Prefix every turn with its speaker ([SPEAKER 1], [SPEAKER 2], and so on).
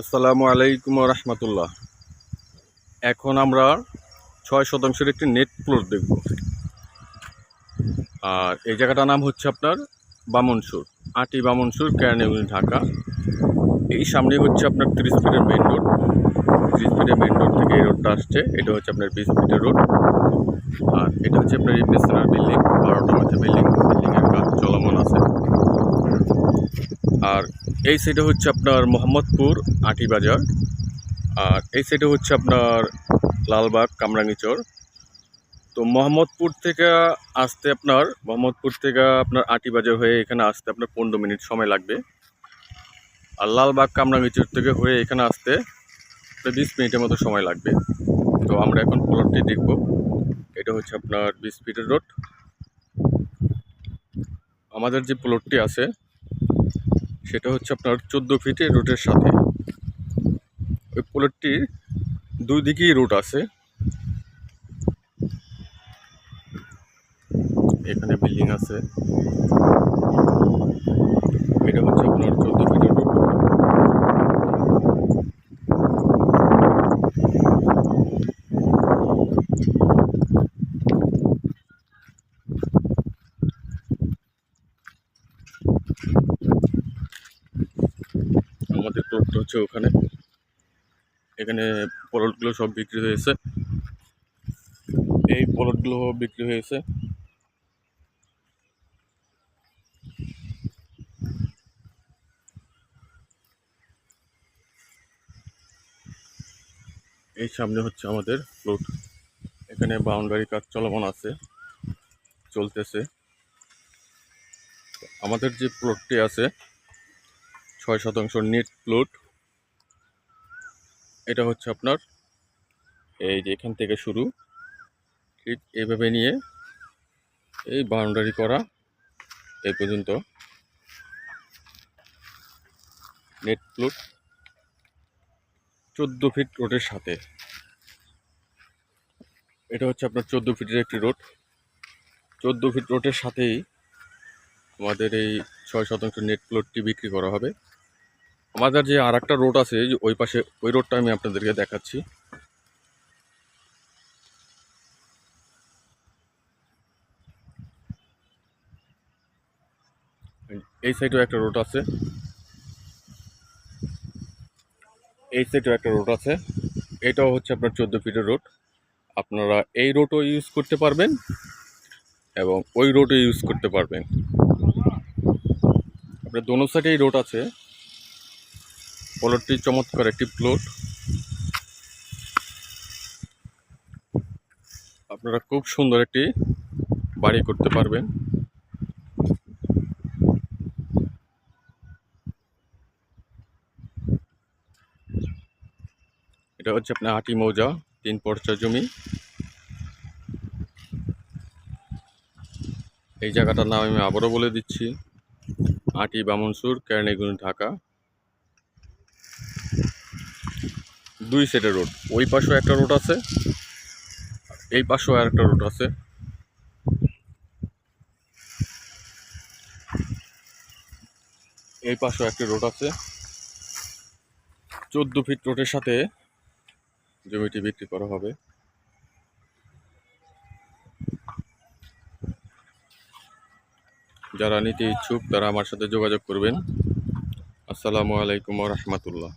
[SPEAKER 1] আসসালামু আলাইকুম রহমতুল্লাহ। এখন আমরা ছয় শতাংশের একটি নেট প্লট দেখব। আর এই জায়গাটার নাম হচ্ছে আপনার বামনসুর আটি বামনসুর ক্যারনেগুনি ঢাকা। এই সামনে হচ্ছে আপনার তিরিশ ফিটের মেন রোড ত্রিশ ফিটের মেন রোড থেকে এই রোডটা আসছে। এটা হচ্ছে আপনার বিশ ফিটের রোড আর এটা হচ্ছে আপনার এই বিল্ডিং বারোটা মধ্যে বিল্ডিং বিল্ডিংয়ের কাজ চলমান আছে আর এই সাইডে হচ্ছে আপনার মোহাম্মদপুর আটি বাজার। আর এই সাইডে হচ্ছে আপনার লালবাগ কামরাঙ্গিচর তো মোহাম্মদপুর থেকে আসতে আপনার, মোহাম্মদপুর থেকে আপনার আটি বাজার হয়ে এখানে আসতে আপনার পনেরো মিনিট সময় লাগবে। আর লালবাগ কামরাঙ্গিচর থেকে হয়ে এখানে আসতে বিশ মিনিটের মতো সময় লাগবে। তো আমরা এখন প্লটটি দেখব। এটা হচ্ছে আপনার বিশ ফিটের রোড। আমাদের যে প্লটটি আছে সেটা হচ্ছে আপনার চোদ্দ ফিটে রোডের সাথে। ওই প্লটটির দুই দিকেই রোড আছে। এখানে বিল্ডিং আছে। এটা হচ্ছে আপনার চোদ্দ ফিটের রোড আমাদের প্লটটা হচ্ছে ওখানে। এখানে প্লটগুলো সব বিক্রি হয়েছে। এই প্লটগুলো বিক্রি হয়েছে। এই সামনে হচ্ছে আমাদের প্লট এখানে বাউন্ডারি কাজ চলমান আছে, চলতেছে। আমাদের যে প্লটটি আছে, ছয় শতাংশ নেট প্লট এটা হচ্ছে আপনার, এই যে এখান থেকে শুরু, ঠিক এভাবে নিয়ে এই বাউন্ডারি করা এই পর্যন্ত। নেট প্লট চোদ্দ ফিট রোডের সাথে। এটা হচ্ছে আপনার চোদ্দ ফিটের একটি রোড। চোদ্দ ফিট রোডের সাথেই আমাদের এই ছয় শতাংশ নেট প্লটটি বিক্রি করা হবে। আমাদের যে আর একটা রোড আছে ওই পাশে, ওই রোডটা আমি আপনাদেরকে দেখাচ্ছি। এই সাইডেও একটা রোড আছে। এই সাইডেও একটা রোড আছে। এটাও হচ্ছে আপনার চোদ্দ ফিটের রোড। আপনারা এই রোডও ইউজ করতে পারবেন এবং ওই রোডও ইউজ করতে পারবেন। আপনার দোনো সাইডেই রোড আছে। প্লটটি চমৎকার একটি প্লট। আপনারা খুব সুন্দর একটি বাড়ি করতে পারবেন। এটা হচ্ছে আপনার আটি মৌজা, তিন পর্চা জমি। এই জায়গাটার নাম আমি আবারও বলে দিচ্ছি আটি বামনসুর, কেরানীগঞ্জ, ঢাকা। দুই সাইডের রোড ওই পাশেও একটা রোড আছে, এই পাশেও আর একটা রোড আছে। এই পাশেও একটা রোড আছে। চোদ্দ ফিট রোডের সাথে জমিটি বিক্রি করা হবে। যারা নিতে ইচ্ছুক, তারা আমার সাথে যোগাযোগ করবেন। আসসালামু আলাইকুম রহমতুল্লাহ।